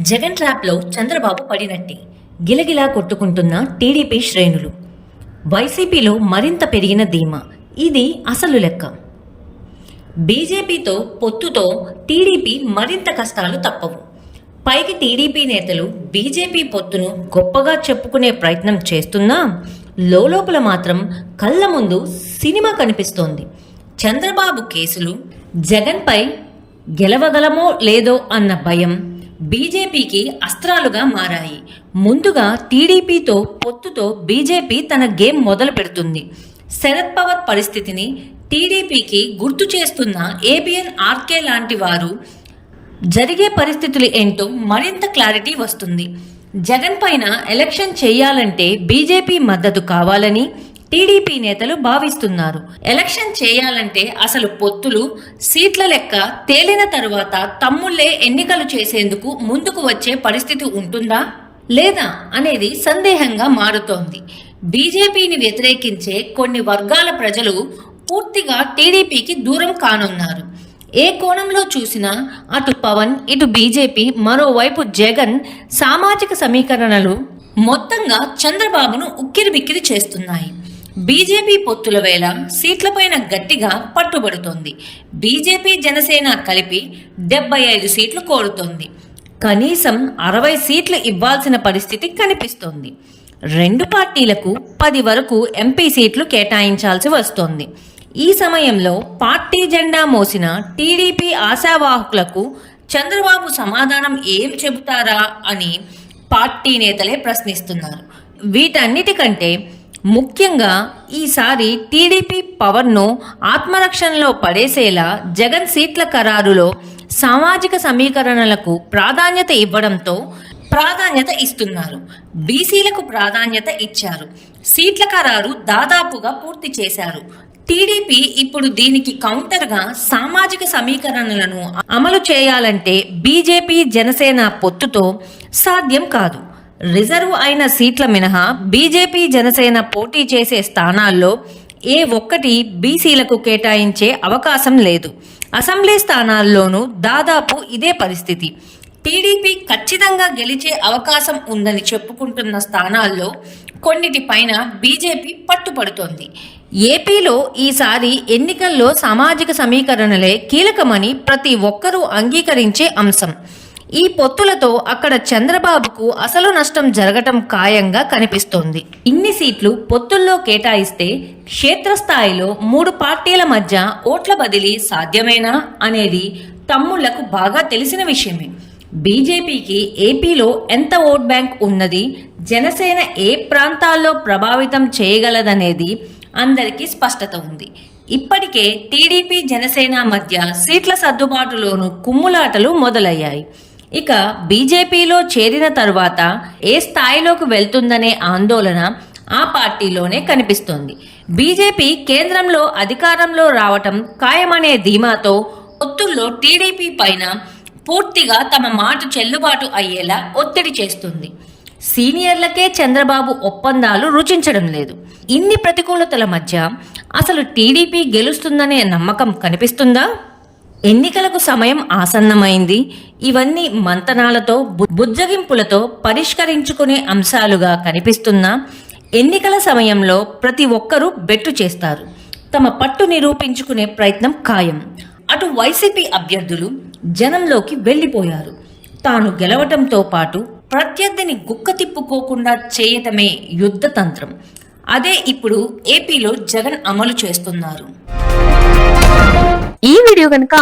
జగన్ ట్రాప్లో చంద్రబాబు పడినట్టే. గిలగిలా కొట్టుకుంటున్న టీడీపీ శ్రేణులు. వైసీపీలో మరింత పెరిగిన ధీమా. ఇది అసలు లెక్క. బీజేపీతో పొత్తుతో టీడీపీ మరింత కష్టాలు తప్పవు. పైకి టీడీపీ నేతలు బీజేపీ పొత్తును గొప్పగా చెప్పుకునే ప్రయత్నం చేస్తున్నా లోపల మాత్రం కళ్ళ ముందు సినిమా కనిపిస్తోంది. చంద్రబాబు కేసులు జగన్పై గెలవగలమో లేదో అన్న భయం బీజేపీకి అస్త్రాలుగా మారాయి. ముందుగా టీడీపీతో పొత్తుతో బీజేపీ తన గేమ్ మొదలు పెడుతుంది. శరద్ పవార్ పరిస్థితిని టీడీపీకి గుర్తు చేస్తున్న ఏబిఎన్ ఆర్కే లాంటి వారు జరిగే పరిస్థితులు ఏంటో మరింత క్లారిటీ వస్తుంది. జగన్ పైన ఎలక్షన్ చేయాలంటే బీజేపీ మద్దతు కావాలని టీడీపీ నేతలు భావిస్తున్నారు. ఎలక్షన్ చేయాలంటే అసలు పొత్తులు సీట్ల లెక్క తేలిన తరువాత తమ్ముళ్ళే ఎన్నికలు చేసేందుకు ముందుకు వచ్చే పరిస్థితి ఉంటుందా? లేదా? అనేది సందేహంగా మారుతోంది. బీజేపీని వ్యతిరేకించే కొన్ని వర్గాల ప్రజలు పూర్తిగా టీడీపీకి దూరం కానున్నారు. ఏ కోణంలో చూసినా అటు పవన్ ఇటు బీజేపీ మరోవైపు జగన్ సామాజిక సమీకరణలు మొత్తంగా చంద్రబాబును ఉక్కిరిబిక్కిరి చేస్తున్నాయి. బీజేపీ పొత్తుల వేళ సీట్లపైన గట్టిగా పట్టుబడుతోంది. బీజేపీ జనసేన కలిపి డెబ్బై ఐదు సీట్లు కోరుతోంది. కనీసం అరవై సీట్లు ఇవ్వాల్సిన పరిస్థితి కనిపిస్తోంది. రెండు పార్టీలకు పది వరకు ఎంపీ సీట్లు కేటాయించాల్సి వస్తోంది. ఈ సమయంలో పార్టీ జెండా మోసిన టీడీపీ ఆశావాహకులకు చంద్రబాబు సమాధానం ఏం చెబుతారా అని పార్టీ నేతలే ప్రశ్నిస్తున్నారు. వీటన్నిటికంటే ముఖ్యంగా ఈసారి టీడీపీ పవర్ను ఆత్మరక్షణలో పడేసేలా జగన్ సీట్ల ఖరారులో సామాజిక సమీకరణలకు ప్రాధాన్యత ఇవ్వడంతో ప్రాధాన్యత ఇస్తున్నారు. బీసీలకు ప్రాధాన్యత ఇచ్చారు. సీట్ల ఖరారు దాదాపుగా పూర్తి చేశారు. టీడీపీ ఇప్పుడు దీనికి కౌంటర్గా సామాజిక సమీకరణలను అమలు చేయాలంటే బీజేపీ జనసేన పొత్తుతో సాధ్యం కాదు. రిజర్వ్ అయిన సీట్ల మినహా బీజేపీ జనసేన పోటీ చేసే స్థానాల్లో ఏ ఒక్కటి బీసీలకు కేటాయించే అవకాశం లేదు. అసెంబ్లీ స్థానాల్లోనూ దాదాపు ఇదే పరిస్థితి. టీడీపీ ఖచ్చితంగా గెలిచే అవకాశం ఉందని చెప్పుకుంటున్న స్థానాల్లో కొన్నిటిపైన బీజేపీ పట్టుపడుతోంది. ఏపీలో ఈసారి ఎన్నికల్లో సామాజిక సమీకరణలే కీలకమని ప్రతి ఒక్కరూ అంగీకరించే అంశం. ఈ పొత్తులతో అక్కడ చంద్రబాబుకు అసలు నష్టం జరగటం ఖాయంగా కనిపిస్తోంది. ఇన్ని సీట్లు పొత్తుల్లో కేటాయిస్తే క్షేత్రస్థాయిలో మూడు పార్టీల మధ్య ఓట్ల బదిలీ సాధ్యమేనా అనేది తమ్ముళ్ళకు బాగా తెలిసిన విషయమే. బీజేపీకి ఏపీలో ఎంత ఓట్ బ్యాంక్ ఉన్నది జనసేన ఏ ప్రాంతాల్లో ప్రభావితం చేయగలదనేది అందరికీ స్పష్టత ఉంది. ఇప్పటికే టీడీపీ జనసేన మధ్య సీట్ల సర్దుబాటులోనూ కుమ్ములాటలు మొదలయ్యాయి. ఇక బీజేపీలో చేరిన తరువాత ఏ స్థాయిలోకి వెళ్తుందనే ఆందోళన ఆ పార్టీలోనే కనిపిస్తోంది. బీజేపీ కేంద్రంలో అధికారంలో రావటం ఖాయమనే ధీమాతో ఒత్తుల్లో టీడీపీ పైన పూర్తిగా తమ మాట చెల్లుబాటు అయ్యేలా ఒత్తిడి చేస్తుంది. సీనియర్లకే చంద్రబాబు ఒప్పందాలు రుచించడం లేదు. ఇన్ని ప్రతికూలతల మధ్య అసలు టీడీపీ గెలుస్తుందనే నమ్మకం కనిపిస్తుందా? ఎన్నికలకు సమయం ఆసన్నమైంది. ఇవన్నీ మంతనాలతో బు- బుజ్జగింపులతో పరిష్కరించుకునే అంశాలుగా కనిపిస్తున్నా ఎన్నికల సమయంలో ప్రతి ఒక్కరూ బెట్టు చేస్తారు. తమ పట్టు నిరూపించుకునే ప్రయత్నం ఖాయం. అటు వైసీపీ అభ్యర్థులు జనంలోకి వెళ్ళిపోయారు. తాను గెలవటంతో పాటు ప్రత్యర్థిని గుక్క తిప్పుకోకుండా చేయటమే యుద్ధ తంత్రం. అదే ఇప్పుడు ఏపీలో జగన్ అమలు చేస్తున్నారు. ఈ వీడియో కనుక